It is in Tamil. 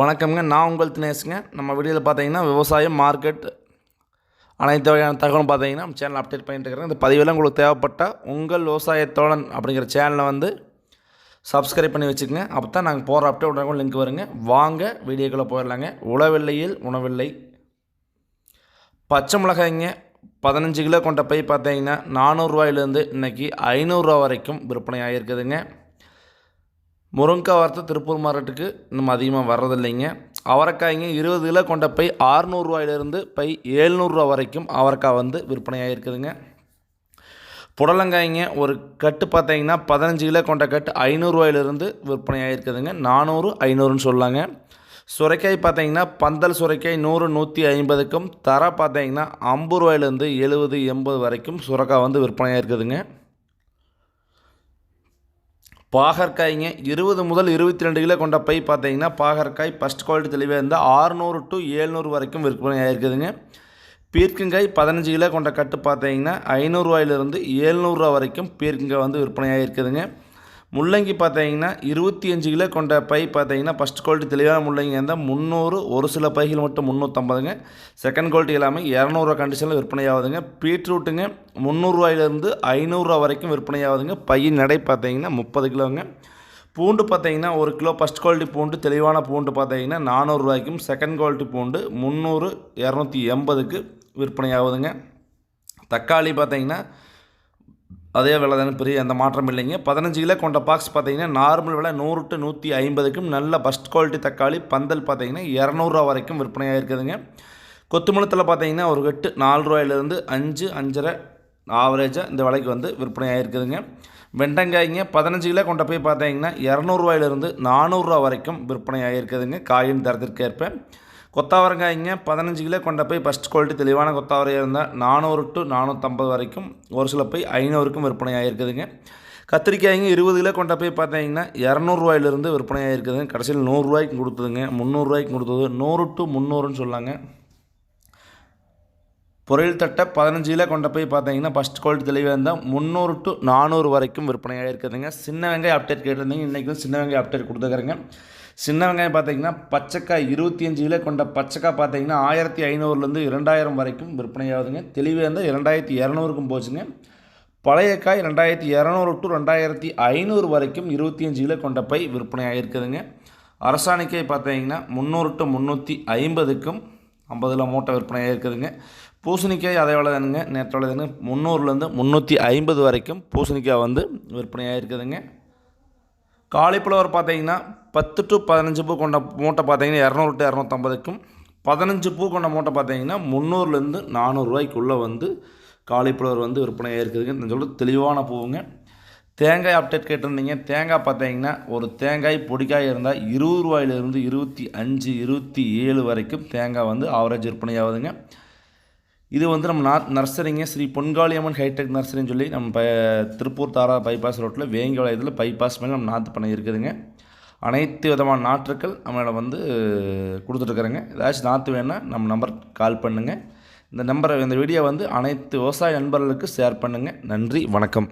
வணக்கம்ங்க. நான் உங்கள் தினேஷுங்க. நம்ம வீடியோவில் பார்த்தீங்கன்னா விவசாயம் மார்க்கெட் அனைத்து வகையான தகவலும் பார்த்தீங்கன்னா நம்ம சேனல் அப்டேட் பண்ணிட்டு இருக்கிறேன். இந்த பதிவெல்லாம் உங்களுக்கு தேவைப்பட்டால் உங்கள் விவசாயத்தோழன் அப்படிங்கிற சேனலை வந்து சப்ஸ்கிரைப் பண்ணி வச்சுக்கோங்க. அப்போ தான் நாங்கள் போகிற அப்டேட் உடனே லிங்க் வருங்க. வாங்க வீடியோக்குள்ளே போயிடலாங்க உழவில்லையில் உணவில்லை. பச்சை மிளகாய்ங்க பதினஞ்சு கிலோ கொண்ட பை பார்த்தீங்கன்னா நானூறுரூவாயிலேருந்து இன்றைக்கி ஐநூறுரூவா வரைக்கும் விற்பனை ஆகிருக்குதுங்க முருங்கைக்காய் வார்த்தை திருப்பூர் மார்க்கெட்டுக்கு இன்னும் அதிகமாக வர்றதில்லைங்க. அவரைக்காய்ங்க இருபது கிலோ கொண்ட பை ஆறுநூறுவாயிலிருந்து பை ஏழ்நூறுரூவா வரைக்கும் அவரைக்காய் வந்து விற்பனையாக இருக்குதுங்க புடலங்காய்ங்க ஒரு கட்டு பார்த்தீங்கன்னா பதினஞ்சு கிலோ கொண்ட கட்டு ஐநூறுரூவாயிலிருந்து விற்பனையாக இருக்குதுங்க நானூறு ஐநூறுன்னு சொல்லாங்க. சுரைக்காய் பார்த்தீங்கன்னா பந்தல் சுரைக்காய் நூறு நூற்றி ஐம்பதுக்கும் தர பார்த்தீங்கன்னா ஐம்பது ரூபாயிலேருந்து எழுபது எண்பது வரைக்கும் சுரைக்காய் வந்து விற்பனையாக இருக்குதுங்க பாகற்காய்ங்க இருபது முதல் இருபத்தி ரெண்டு கிலோ கொண்ட பை பார்த்தீங்கன்னா பாகற்காய் ஃபஸ்ட் குவாலிட்டி தெளிவாக இருந்தால் ஆறுநூறு டு ஏழ்நூறு வரைக்கும் விற்பனை ஆகிருக்குதுங்க பீர்க்கங்காய் பதினஞ்சு கிலோ கொண்ட கட்டு பார்த்தீங்கன்னா ஐநூறுரூவாயிலிருந்து ஏழ்நூறுரூவா வரைக்கும் பீர்க்கங்காய் வந்து விற்பனை ஆகிருக்குதுங்க முள்ளங்கி பார்த்தீங்கன்னா இருபத்தி அஞ்சு கிலோ கொண்ட பை பார்த்தீங்கன்னா ஃபஸ்ட் குவாலிட்டி தெளிவான முள்ளங்கி இருந்தால் முந்நூறு ஒரு சில பைகள் மட்டும் முந்நூற்றம்பதுங்க. செகண்ட் குவாலிட்டி எல்லாமே இரநூறுவா கண்டிஷனில் விற்பனை ஆகுதுங்க பீட்ரூட்டுங்க முந்நூறுரூவாயிலேருந்து ஐநூறுரூவா வரைக்கும் விற்பனை ஆகுதுங்க பையின் நடை பார்த்தீங்கன்னா முப்பது கிலோங்க. பூண்டு பார்த்தீங்கன்னா ஒரு கிலோ ஃபஸ்ட் குவாலிட்டி பூண்டு தெளிவான பூண்டு பார்த்தீங்கன்னா நானூறுரூவாய்க்கும் செகண்ட் குவாலிட்டி பூண்டு முந்நூறு இரநூத்தி எண்பதுக்கு விற்பனை ஆகுதுங்க தக்காளி பார்த்தீங்கன்னா அதே விலை தானே பெரிய எந்த மாற்றம் இல்லைங்க. பதினஞ்சு கிலோ கொண்ட பாக்ஸ் பார்த்தீங்கன்னா நார்மல் விலை நூறு டு நூற்றி ஐம்பதுக்கும் நல்ல ஃபஸ்ட் குவாலிட்டி தக்காளி. பந்தல் பார்த்தீங்கன்னா இரநூறுவா வரைக்கும் விற்பனையாக இருக்குதுங்க. கொத்துமலத்தில் பார்த்தீங்கன்னா ஒரு கட்டு நாலு ரூபாயிலேருந்து அஞ்சு அஞ்சரை ஆவரேஜாக இந்த விலைக்கு வந்து விற்பனையாக இருக்குதுங்க. வெண்டங்காய்ங்க பதினஞ்சு கிலோ கொண்ட போய் பார்த்தீங்கன்னா இரநூறுவாயிலிருந்து நானூறுரூவா வரைக்கும் விற்பனை ஆகிருக்குதுங்க காயின் தரத்திற்கு ஏற்ப கொத்தாவரங்காய்ங்க பதினஞ்சு கிலோ கொண்ட போய் ஃபஸ்ட் குவாலிட்டி தெளிவான கொத்தாவரையாக இருந்தால் நானூறு டு நானூற்றம்பது வரைக்கும் ஒரு சில போய் ஐநூறுக்கும் விற்பனை ஆகிருக்குதுங்க கத்திரிக்காய்ங்க இருபது கிலோ கொண்ட போய் பார்த்தீங்கன்னா இரநூறுவாயிலிருந்து விற்பனை ஆகிருக்குதுங்க கடைசியில் நூறுரூவாய்க்கு கொடுத்ததுங்க. முந்நூறுரூவாய்க்கு கொடுத்தது. நூறு டு முந்நூறுன்னு சொல்லாங்க. பொருள் தட்டை பதினஞ்சு கிலோ கொண்ட போய் பார்த்தீங்கன்னா ஃபஸ்ட் குவாலிட்டி தெளிவாக இருந்தால் முந்நூறு டு நானூறு வரைக்கும் விற்பனையாக இருக்குதுங்க சின்ன வெங்காயம் அப்டேட் கேட்டிருந்தீங்க. இன்றைக்கும் சின்ன வெங்காயம் அப்டேட் கொடுத்துக்கிறேங்க சின்ன வெங்காயம் பார்த்தீங்கன்னா பச்சைக்காய் இருபத்தி அஞ்சு கிலோ கொண்ட பச்சைக்காய் பார்த்தீங்கன்னா ஆயிரத்தி ஐநூறுலேருந்து இரண்டாயிரம் வரைக்கும் விற்பனையாகுதுங்க. தெளிவாக இருந்தால் இரண்டாயிரத்தி இரநூறுக்கும் போச்சுங்க. பழைய காய் ரெண்டாயிரத்தி இரநூறு டு ரெண்டாயிரத்தி ஐநூறு வரைக்கும் இருபத்தி அஞ்சு கிலோ கொண்ட பை விற்பனை ஆகிருக்குதுங்க அரசாணிக்காய் பார்த்தீங்கன்னா முந்நூறு டு முந்நூற்றி ஐம்பதுக்கும் ஐம்பதில் மூட்டை விற்பனை ஆகிருக்குதுங்க பூசணிக்காய் அதே வேலை தானுங்க. நேற்று தானுங்க. முந்நூறுலேருந்து முந்நூற்றி ஐம்பது வரைக்கும் பூசணிக்காய் வந்து விற்பனை ஆகிருக்குதுங்க காலிஃப்ளவர் பார்த்தீங்கன்னா பத்து டு பதினஞ்சு பூ கொண்ட மூட்டை பார்த்தீங்கன்னா இரநூறு டு இரநூத்தம்பதுக்கும் பதினஞ்சு பூ கொண்ட மூட்டை பார்த்தீங்கன்னா முந்நூறுலேருந்து நானூறுரூவாய்க்குள்ளே வந்து காலிஃப்ளவர் வந்து விற்பனையாக இருக்குதுங்க. சொல்லிட்டு தெளிவான பூவுங்க. தேங்காய் அப்டேட் கேட்டிருந்தீங்க. தேங்காய் பார்த்தீங்கன்னா ஒரு தேங்காய் பொடிக்காய் இருந்தால் இருபது ரூபாயிலிருந்து இருபத்தி அஞ்சு இருபத்தி ஏழு வரைக்கும் தேங்காய் வந்து ஆவரேஜ் விற்பனையாகுதுங்க. இது வந்து நம்ம நார் நர்சரிங்க. ஸ்ரீ பொன்காளியம்மன் ஹைடெக் நர்சரின்னு சொல்லி நம்ம ப திருப்பூர் தாரா பைபாஸ் ரோட்டில் வேங்கி வளையத்தில் பைபாஸ் மேலே நம்ம நாற்று பண்ணை இருக்குதுங்க. அனைத்து விதமான நாற்றுக்கள் நம்மளை வந்து கொடுத்துட்ருக்குறேங்க. ஏதாச்சும் நாற்று வேணால் நம்ம நம்பர் கால் பண்ணுங்கள் இந்த நம்பரை இந்த வீடியோ வந்து அனைத்து விவசாய நண்பர்களுக்கு ஷேர் பண்ணுங்கள் நன்றி வணக்கம்.